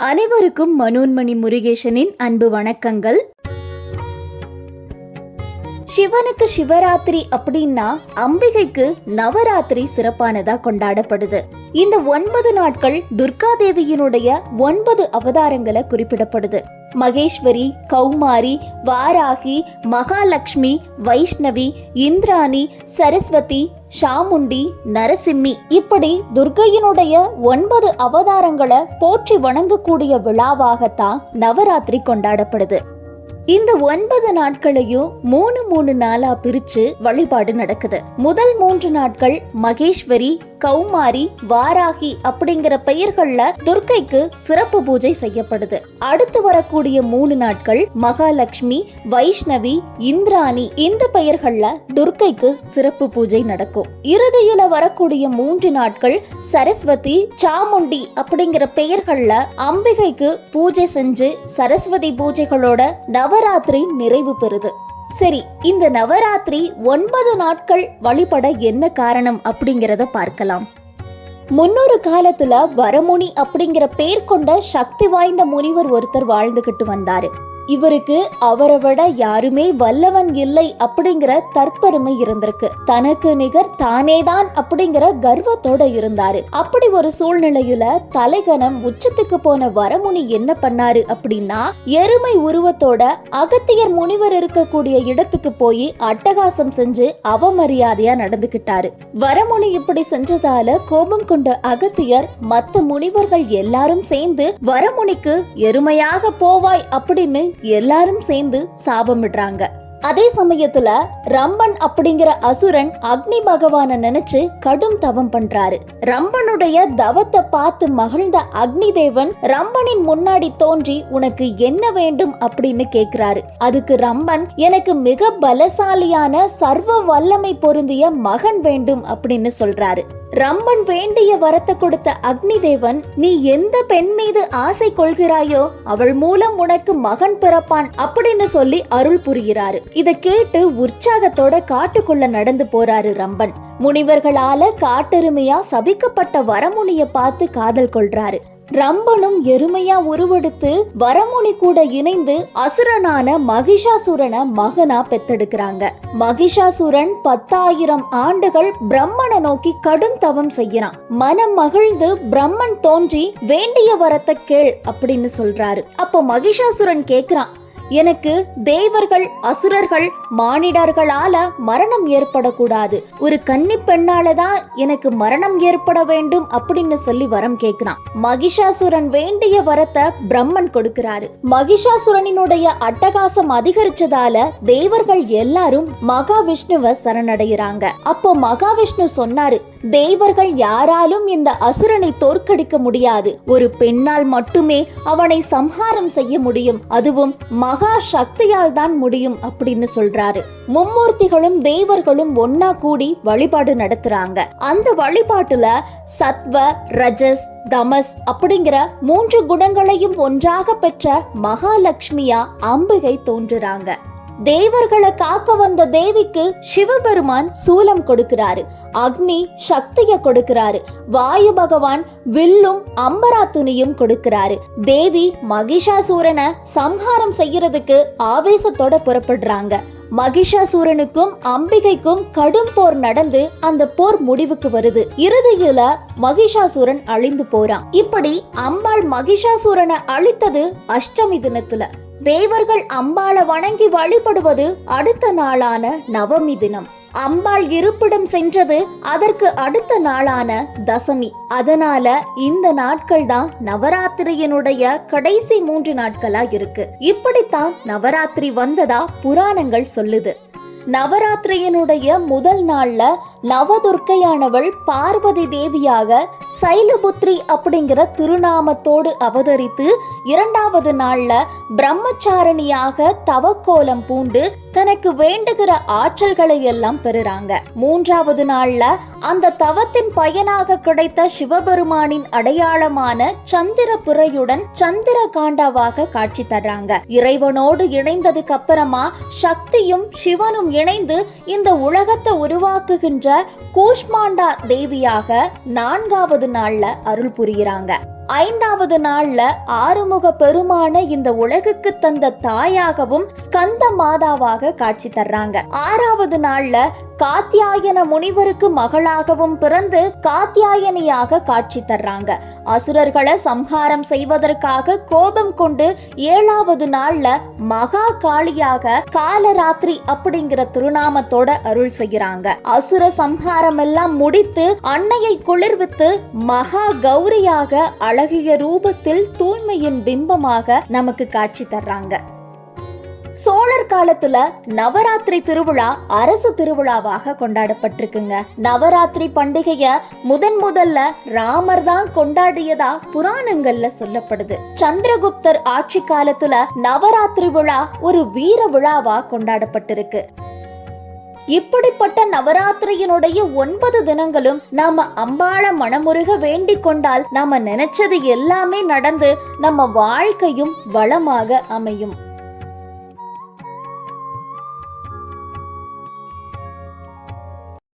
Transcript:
அனைவருக்கும் மனோன்மணி முருகேசனின் அன்பு வணக்கங்கள். சிவனுக்கு சிவராத்திரி அப்படின்னா அம்பிகைக்கு நவராத்திரி சிறப்பானதா கொண்டாடப்படுது. இந்த ஒன்பது நாட்கள் துர்கா தேவியினுடைய ஒன்பது அவதாரங்களை குறிப்பிடப்படுது. மகேஸ்வரி கௌமாரி வாராகி மகாலட்சுமி வைஷ்ணவி இந்திராணி சரஸ்வதி சாமுண்டி நரசிம்மி. இப்படி துர்கையினுடைய ஒன்பது அவதாரங்களை போற்றி வணங்கக்கூடிய விழாவாகத்தான் நவராத்திரி கொண்டாடப்படுது. இந்த ஒன்பது நாட்களையும் மூணு மூணு நாளா பிரிச்சு வழிபாடு நடக்குது. முதல் மூன்று நாட்கள் மகேஸ்வரி கௌமாரி வாராகி அப்படிங்கிற பெயர்கள்ல துர்க்கைக்கு சிறப்பு பூஜை செய்யப்படுது. அடுத்து வரக்கூடிய மூணு நாட்கள் மகாலட்சுமி வைஷ்ணவி இந்திராணி இந்த பெயர்கள்ல துர்க்கைக்கு சிறப்பு பூஜை நடக்கும். இறுதியில வரக்கூடிய மூன்று நாட்கள் சரஸ்வதி சாமுண்டி அப்படிங்கிற பெயர்கள்ல அம்பிகைக்கு பூஜை செஞ்சு சரஸ்வதி பூஜைகளோட நவராத்திரி நிறைவு பெறுது. சரி இந்த நவராத்திரி ஒன்பது நாட்கள் வழிபட என்ன காரணம் அப்படிங்கறத பார்க்கலாம். முன்னொரு காலத்துல வரமுனி அப்படிங்கிற பேர் கொண்ட சக்தி வாய்ந்த முனிவர் ஒருத்தர் வாழ்ந்துகிட்டு வந்தாரு. இவருக்கு அவரை விட யாருமே வல்லவன் இல்லை அப்படிங்கிற தற்பெருமை இருந்திருக்கு. தனக்கு நிகர் தானேதான் அப்படிங்கிற கர்வத்தோட இருந்தாரு. அப்படி ஒரு சூழ்நிலையில தலைகணம் உச்சத்துக்கு போன வரமுனி என்ன பண்ணாரு அப்படின்னா எருமை உருவத்தோட அகத்தியர் முனிவர் இருக்கக்கூடிய இடத்துக்கு போய் அட்டகாசம் செஞ்சு அவமரியாதையா நடந்துகிட்டாரு. வரமுனி இப்படி செஞ்சதால கோபம் கொண்ட அகத்தியர் மத்த முனிவர்கள் எல்லாரும் சேர்ந்து வரமுனிக்கு எருமையாக போவாய் அப்படின்னு எல்லாரும் சேர்ந்து சாபமிடுறாங்க அதே சமயத்துல ரம்பன் அப்படிங்கிற அசுரன் அக்னி பகவானை நினைச்சு கடும் தவம் பண்றாரு. ரம்பனுடைய தவத்தை பார்த்து மகிழ்ந்த அக்னி தேவன் ரம்பனின் முன்னாடி தோன்றி உனக்கு என்ன வேண்டும்? அப்படின்னு கேக்குறாரு. அதுக்கு ரம்பன் எனக்கு மிக பலசாலியான சர்வ வல்லமை பொருந்திய மகன் வேண்டும் அப்படின்னு சொல்றாரு. ரம்பன் வேண்டிய வரத்தை கொடுத்த அக்னி தேவன் நீ எந்த பெண் மீது ஆசை கொள்கிறாயோ அவள் மூலம் உனக்கு மகன் பிறப்பான் அப்படின்னு சொல்லி அருள் புரிகிறாரு. இத கேட்டு உற்சாகத்தோட காட்டுக்குள்ள நடந்து போறாரு ரம்பன். முனிவர்களால காட்டெருமையா சபிக்கப்பட்ட வரமுனிய பார்த்து காதல் கொள்றாரு. ரம்பனும் எருமையா உருவெடுத்து வரமுனி கூட இணைந்து அசுரனான மகிஷாசுரனை மகனா பெத்தெடுக்கிறாங்க. மகிஷாசுரன் பத்தாயிரம் ஆண்டுகள் பிரம்மனை நோக்கி கடும் தவம் செய்யறான். மனம் மகிழ்ந்து பிரம்மன் தோன்றி வேண்டிய வரத்தை கேள் அப்படின்னு சொல்றாரு. அப்போ மகிஷாசுரன் கேக்குறான் எனக்கு தேவர்கள் அசுரர்கள் மானிடர்களால மரணம் ஏற்படக்கூடாது. ஒரு கன்னி பெண்ணால தான் எனக்கு மரணம் ஏற்பட வேண்டும் அப்படின்னு சொல்லி வரம் கேட்கிறான் மகிஷாசுரன் வேண்டிய வரத்தை பிரம்மன் கொடுக்கிறாரு. மகிஷாசுரனினுடைய அட்டகாசம் அதிகரிச்சதால தேவர்கள் எல்லாரும் மகாவிஷ்ணுவ சரணடைகிறாங்க. அப்போ மகாவிஷ்ணு சொன்னாரு தேவர்கள் யாராலும் இந்த அசுரனை தோற்கடிக்க முடியாது. ஒரு பெண்ணால் மட்டுமே அவனை சம்ஹாரம் செய்ய முடியும். அதுவும் மகா சக்தியால் தான் முடியும் அப்படின்னு சொல்றாரு. மும்மூர்த்திகளும் தேவர்களும் ஒன்னா கூடி வழிபாடு நடத்துறாங்க. அந்த வழிபாட்டுல சத்வ ரஜஸ் தமஸ் அப்படிங்கிற மூன்று குணங்களையும் ஒன்றாக பெற்ற மகாலட்சுமியா அம்பிகை தோன்றுறாங்க. தேவர்களை காக்க வந்த தேவிக்கு சிவபெருமான் சூலம் கொடுக்கிறாரு. அக்னி சக்திய கொடுக்கிறாரு. வாயு பகவான் வில்லும் அம்பரா துணியும் கொடுக்கிறாரு. தேவி மகிஷாசூரனை சம்ஹாரம் செய்யறதுக்கு ஆவேசத்தோட புறப்படுறாங்க. மகிஷாசூரனுக்கும் அம்பிகைக்கும் கடும் போர் நடந்து அந்த போர் முடிவுக்கு வருது. இறுதியில மகிஷாசூரன் அழிந்து போறான். இப்படி அம்பாள் மகிஷாசூரனை அழித்தது அஷ்டமி தினத்துல. தேவர்கள் அம்பாளை வணங்கி வழிபடுவது அடுத்த நாளான நவமி தினம். அம்பாள் இருப்பிடம் சென்றது அதற்கு அடுத்த நாளான தசமி. அதனால இந்த நாட்கள் தான் நவராத்திரியினுடைய கடைசி மூன்று நாட்களா இருக்கு. இப்படித்தான் நவராத்திரி வந்ததா புராணங்கள் சொல்லுது. நவராத்திரியினுடைய முதல் நாள்ல நவதுர்க்கையானவள் பார்வதி தேவியாக சைலபுத்ரி அப்படிங்கிற திருநாமத்தோடு அவதரித்து இரண்டாவது நாள்ல பிரம்மச்சாரணியாக தவக்கோலம் பூண்டு தனக்கு வேண்டுகிற ஆற்றல்களை எல்லாம் பெறுறாங்க. மூன்றாவது நாள்ல அந்த தவத்தின் பயனாக கிடைத்த சிவபெருமானின் அடையாளமான சந்திர புறையுடன் சந்திர காண்டாவாக காட்சி தர்றாங்க. இறைவனோடு இணைந்ததுக்கு அப்புறமா சக்தியும் சிவனும் இணைந்து இந்த உலகத்தை உருவாக்குகின்ற கூஷ்மாண்டா தேவியாக நான்காவது நாள்ல அருள் புரிகிறாங்க ஐந்தாவது நாள்ல ஆறுமுக பெருமான இந்த உலகுக்கு தந்த தாயாகவும் ஸ்கந்த மாதாவாக காட்சி தர்றாங்க. ஆறாவது நாள்ல காத்தியாயன முனிவருக்கு மகளாகவும் பிறந்து காத்தியாயனியாக காட்சி தர்றாங்க. அசுரர்களை சம்ஹாரம் செய்வதற்காக கோபம் கொண்டு ஏழாவது நாள்ல மகா காளியாக காலராத்திரி அப்படிங்கிற திருநாமத்தோட அருள் செய்யறாங்க அசுர சம்ஹாரம் எல்லாம் முடித்து அன்னையை குளிர்வித்து மகா கௌரியாக அழகிய ரூபத்தில் தூய்மையின் பிம்பமாக நமக்கு காட்சி தர்றாங்க. சோழர் காலத்துல நவராத்திரி திருவிழா அரசு திருவிழாவாக கொண்டாடப்பட்டிருக்குங்க. நவராத்திரி பண்டிகைய முதன் முதல்ல ராமர் தான் கொண்டாடியதா புராணங்கள்ல சொல்லப்படுது. சந்திரகுப்தர் ஆட்சி காலத்துல நவராத்திரி விழா ஒரு வீர விழாவா கொண்டாடப்பட்டிருக்கு. இப்படிப்பட்ட நவராத்திரியினுடைய ஒன்பது தினங்களும் நாம அம்பாள மனமுருக வேண்டிக் கொண்டால் நாம நினைச்சது எல்லாமே நடந்து நம்ம வாழ்க்கையும் வளமாக அமையும்.